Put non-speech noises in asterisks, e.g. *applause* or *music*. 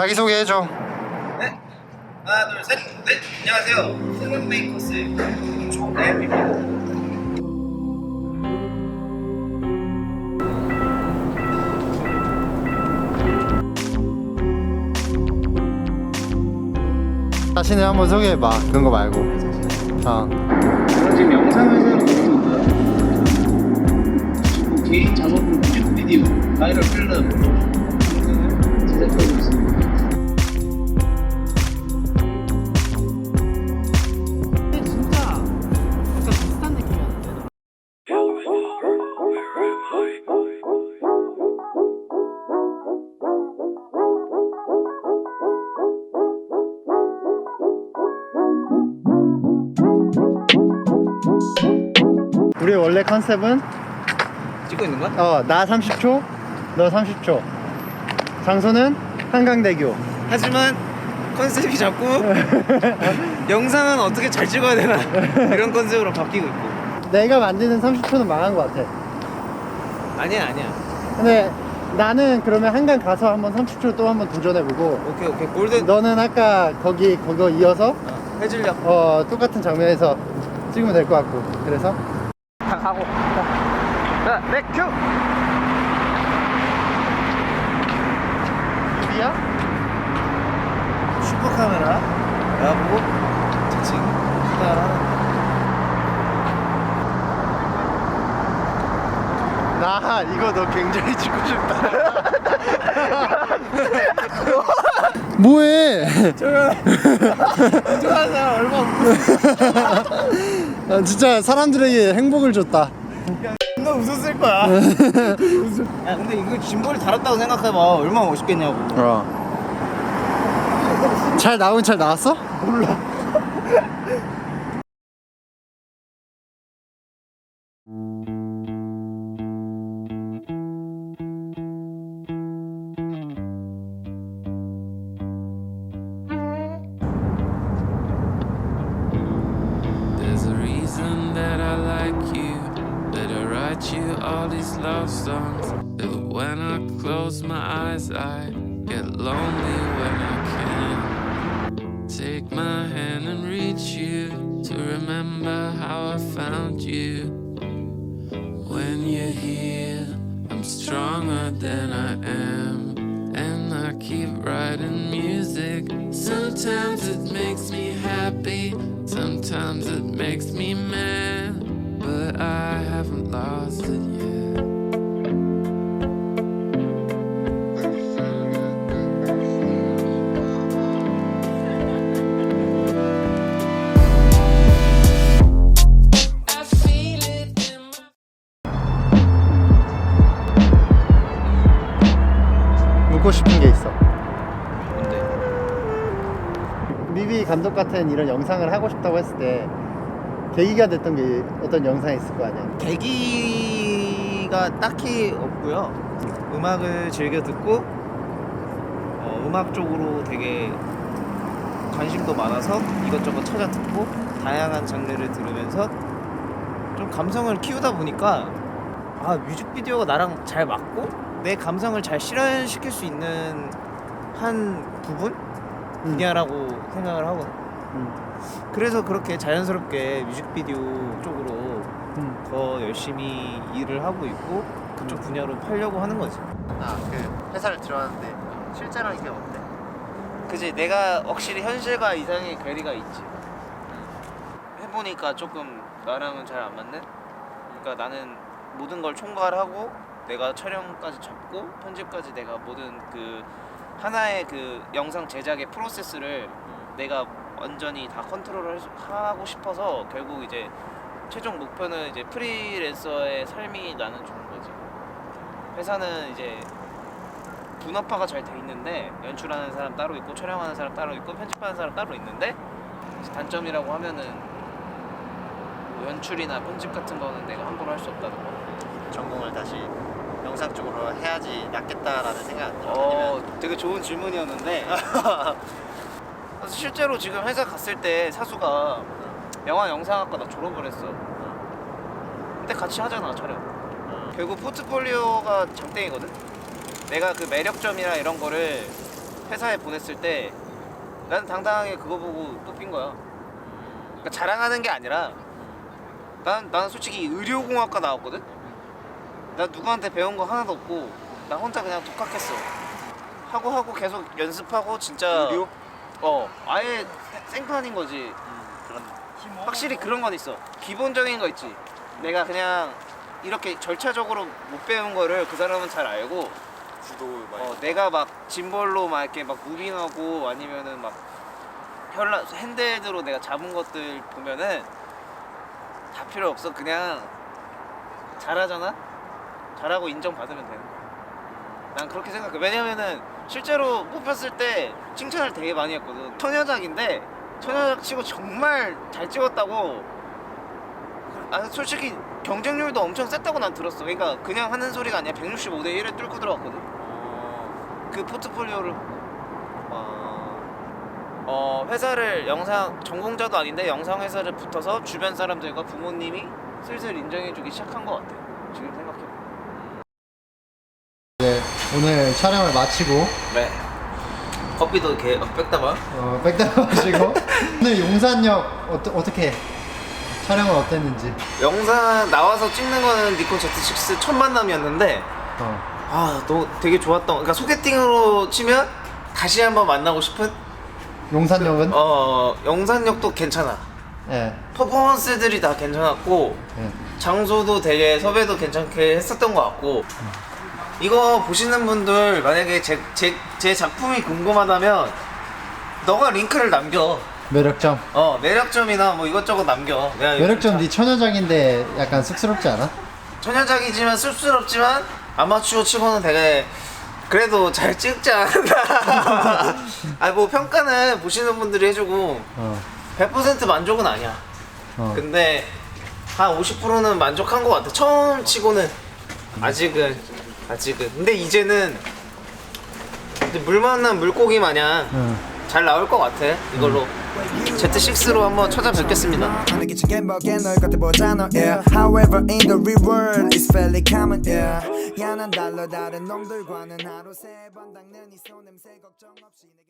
자기소개 해줘. 네. 하나, 둘, 셋. 네. 안녕하세요. 세븐 메이커스의 조엠입니다. 자신을 한번 소개해봐. 그런 거 말고. 어. 지금 영상을 새로 찍고 있고요. 개인 작업 뮤직비디오 바이럴 필름 우리 원래 컨셉은 찍고 있는 거야? 어, 나 30초, 너 30초. 장소는 한강대교. 하지만 컨셉이 자꾸 *laughs* 영상은 어떻게 잘 찍어야 되나 이런 컨셉으로 바뀌고 있고. 내가 만드는 30초는 망한 것 같아. 아니야 아니야. 근데 나는 그러면 한강 가서 한번 30초 또 한번 도전해보고 오케이 오케이 골든 너는 아까 거기 그거 이어서 어, 해질녘 어, 똑같은 장면에서 찍으면 될 것 같고 그래서 하고. 자, 네 큐. 뮤비야? 슈퍼 카메라. 나보고 자칭. 수다하는 나 이거 너 굉장히 찍고 싶다. *laughs* 뭐해? *laughs* 좋아하는 사람 얼마 없고 *laughs* 아, 진짜 사람들에게 행복을 줬다 너 웃었을 거야. *laughs* 야 근데 이거 짐벌이 달았다고 생각해봐 얼마나 멋있겠냐고. 어. 잘 나온 잘 나왔어? A all these love songs. That when I close my eyes, I get lonely when I can. Take my hand and reach you to remember how I found you. When you're here, I'm stronger than I am. And I keep writing music. Sometimes it makes me happy, sometimes it makes me 미비 감독 같은 이런 영상을 하고 싶다고 했을 때 계기가 됐던 게 어떤 영상이 있을 거 아니야 계기가 딱히 없고요. 음악을 즐겨 듣고 어, 음악 쪽으로 되게 관심도 많아서 이것저것 찾아 듣고 다양한 장르를 들으면서 좀 감성을 키우다 보니까 아 뮤직비디오가 나랑 잘 맞고 내 감성을 잘 실현시킬 수 있는 한 부분 음. 분야라고 생각을 하거든. 음. 그래서 그렇게 자연스럽게 뮤직비디오 쪽으로 음. 더 열심히 일을 하고 있고 그쪽 분야로 팔려고 하는 거지. 아그 회사를 들어왔는데 실제로 이게 어때? 그지 내가 확실히 현실과 이상의 괴리가 있지. 해보니까 조금 나랑은 잘 안 맞는. 그러니까 나는 모든 걸 총괄하고 내가 촬영까지 잡고 편집까지 내가 모든 그 하나의 그 영상 제작의 프로세스를 내가 완전히 다 컨트롤을 하고 싶어서 결국 이제 최종 목표는 이제 프리랜서의 삶이 나는 좋은 거지. 회사는 이제 분업화가 잘 돼 있는데 연출하는 사람 따로 있고 촬영하는 사람 따로 있고 편집하는 사람 따로 있는데 단점이라고 하면은 뭐 연출이나 편집 같은 거는 내가 함부로 할 수 없다는 거. 전공을 다시 영상 쪽으로 해야지 낫겠다라는 생각 안 들어? 어, 되게 좋은 질문이었는데 *laughs* 실제로 지금 회사 갔을 때 사수가 영화 영상학과 나 졸업을 했어. 근데 같이 하잖아 촬영. 결국 포트폴리오가 장땡이거든. 내가 그 매력점이나 이런 거를 회사 회사에 보냈을 때 나는 당당하게 그거 보고 뽑힌 거야. 그러니까 자랑하는 게 아니라 난 나는 솔직히 의료공학과 나왔거든. 나 누구한테 배운 거 하나도 없고 나 혼자 그냥 독학했어. 하고 하고 계속 연습하고 진짜 의료? 어 아예 생판인 거지. 그런 확실히 그런 건 있어. 기본적인 거 있지. 내가 그냥 이렇게 절차적으로 못 배운 거를 그 사람은 잘 알고 구도 많이 어, 내가 막 짐벌로 막 이렇게 막 무빙하고 아니면은 막 혈라 핸드헤드로 내가 잡은 것들 보면은 다 필요 없어. 그냥 잘하잖아. 잘하고 인정받으면 되는 거야. 난 그렇게 생각해. 왜냐면은 실제로 뽑혔을 때 칭찬을 되게 많이 했거든. 처녀작인데 처녀작 치고 정말 잘 찍었다고. 아 솔직히 경쟁률도 엄청 셌다고 난 들었어. 그러니까 그냥 하는 소리가 아니야. 165대 1에 뚫고 들어갔거든. 어, 그 포트폴리오를 어, 어, 회사를 영상 전공자도 아닌데 영상 회사를 붙어서 주변 사람들과 부모님이 슬슬 인정해주기 시작한 것 같아. 지금 생각해. 네, 오늘 촬영을 마치고 네. 커피도 이렇게 뺏다 봐. 어, 백다 *laughs* 마시고 오늘 용산역 어떠, 어떻게 촬영은 어땠는지 영상 나와서 찍는 거는 니콘 Z6 첫 만남이었는데 어, 아, 너 되게 좋았던. 그러니까 소개팅으로 치면 다시 한번 만나고 싶은. 용산역은 어, 영산역도 괜찮아. 예, 퍼포먼스들이 다 괜찮았고 예. 장소도 되게 섭외도 괜찮게 했었던 것 같고 이거 보시는 분들 만약에 제, 제, 제 작품이 궁금하다면 너가 링크를 남겨. 매력점? 어 매력점이나 뭐 이것저것 남겨. 내가 매력점 자- 네 처녀작인데 약간 쑥스럽지 않아? 천연작이지만 쑥스럽지만 아마추어 치고는 되게 그래도 잘 찍지 않았나. *laughs* 아니 뭐 평가는 보시는 분들이 해주고 어, 100% 만족은 아니야. 어. 근데 한 50%는 만족한 것 같아. 처음 치고는 아직은 아직은. 근데 이제는 이제 물 만난 물고기 마냥 응. 잘 나올 것 같아. 이걸로 Z6로 한번 찾아뵙겠습니다. 하는 게 중요해 널 겉보잖아 yeah. However in the real world it's fairly common yeah. 야난 달러 다른 놈들과는 하루 세번 닦는 이 손 냄새 걱정 없이 내게